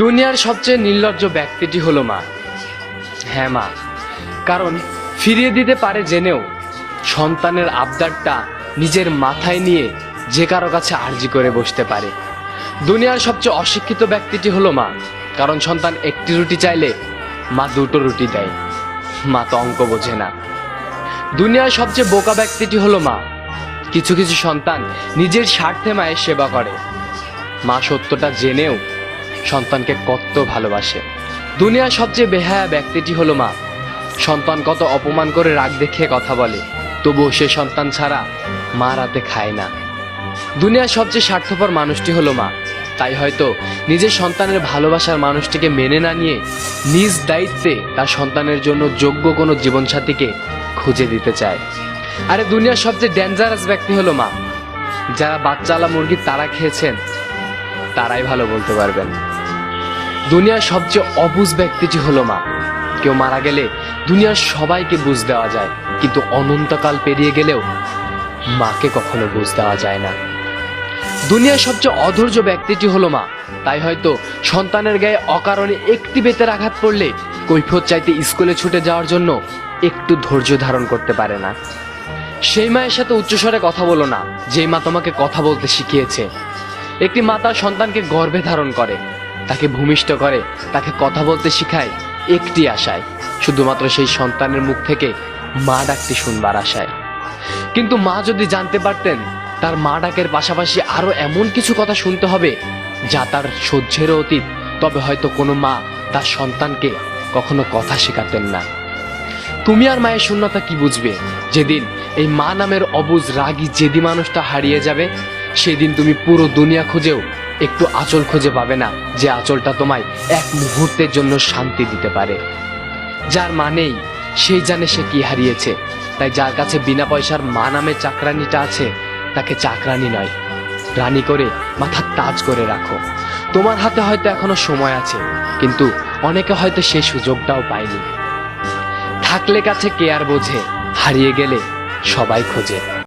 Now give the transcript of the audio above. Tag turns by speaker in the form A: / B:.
A: দুনিয়ার সবচেয়ে নির্লজ্জ ব্যক্তিটি হলো মা। হ্যাঁ মা, কারণ ফিরিয়ে দিতে পারে জেনেও সন্তানের আবদারটা নিজের মাথায় নিয়ে যে কারও কাছে আর্জি করে বসতে পারে। দুনিয়ার সবচেয়ে অশিক্ষিত ব্যক্তিটি হলো মা, কারণ সন্তান একটি রুটি চাইলে মা দুটো রুটি দেয়। মা তো অঙ্ক বোঝে না। দুনিয়ার সবচেয়ে বোকা ব্যক্তিটি হলো মা। কিছু কিছু সন্তান নিজের স্বার্থে মায়ের সেবা করে। মা সত্যটা জেনেও সন্তানকে কত ভালোবাসে। দুনিয়ার সবচেয়ে বেহায়া ব্যক্তিটি হলো মা। সন্তান কত অপমান করে রাগ দেখিয়ে কথা বলে, তবুও সে সন্তান ছাড়া মা রাতে খায় না। দুনিয়ার সবচেয়ে স্বার্থপর মানুষটি হলো মা। তাই হয়তো নিজের সন্তানের ভালোবাসার মানুষটিকে মেনে না নিয়ে নিজ দায়িত্বে তার সন্তানের জন্য যোগ্য কোনো জীবনসাথীকে খুঁজে দিতে চায়। আরে দুনিয়ার সবচেয়ে ডেঞ্জারাস ব্যক্তি হলো মা। যারা বাচ্চালা মুরগির তারা খেয়েছেন তারাই ভালো বলতে পারবেন। দুনিয়ার সবচেয়ে অবুঝ ব্যক্তিটি হলো মা। কেউ মারা গেলে দুনিয়ার সবাইকে বুঝ দেওয়া যায়, কিন্তু অনন্তকাল পেরিয়ে গেলেও মাকে কখনো বুঝ দেওয়া যায় না। দুনিয়ার সবচেয়ে অধৈর্য ব্যক্তিটি হলো মা। তাই হয়তো সন্তানের গায়ে অকারণে একটি বেতের আঘাত পড়লে কৈফত চাইতে স্কুলে ছুটে যাওয়ার জন্য একটু ধৈর্য ধারণ করতে পারে না। সেই মায়ের সাথে উচ্চস্বরে কথা বলো না। যেই মা তোমাকে কথা বলতে শিখিয়েছে। একটি মা তার সন্তানকে গর্ভে ধারণ করে। তাকে ভূমিষ্ঠ করে, তাকে কথা বলতে শিখায়, একটি আশায়। শুধুমাত্র সেই সন্তানের মুখ থেকে মা ডাকটি শুনবার আশায়। কিন্তু মা যদি জানতে পারতেন, তার মা ডাকের পাশাপাশি আরও এমন কিছু কথা শুনতে হবে, যা তার সহ্যেরও অতীত, তবে হয়তো কোনো মা তার সন্তানকে কখনো কথা শেখাতেন না। তুমি আর মায়ের শূন্যতা কি বুঝবে? যেদিন এই মা নামের অবুজ রাগী জেদি মানুষটা হারিয়ে যাবে সেদিন তুমি পুরো দুনিয়া খুঁজেও একটু আঁচল খুঁজে পাবে না, যে আঁচলটা তোমায় এক মুহূর্তের জন্য শান্তি দিতে পারে। যার মানেই সেই জানে সে কি হারিয়েছে। তাই যার কাছে বিনা পয়সার মা নামে চাকরানিটা আছে, তাকে চাকরানি নয়। রানী করে মাথার তাজ করে রাখো। তোমার হাতে হয়তো এখনও সময় আছে, কিন্তু অনেকে হয়তো সেই সুযোগটাও পায়নি। থাকলে কাছে কে আর বোঝে, হারিয়ে গেলে সবাই খোঁজে।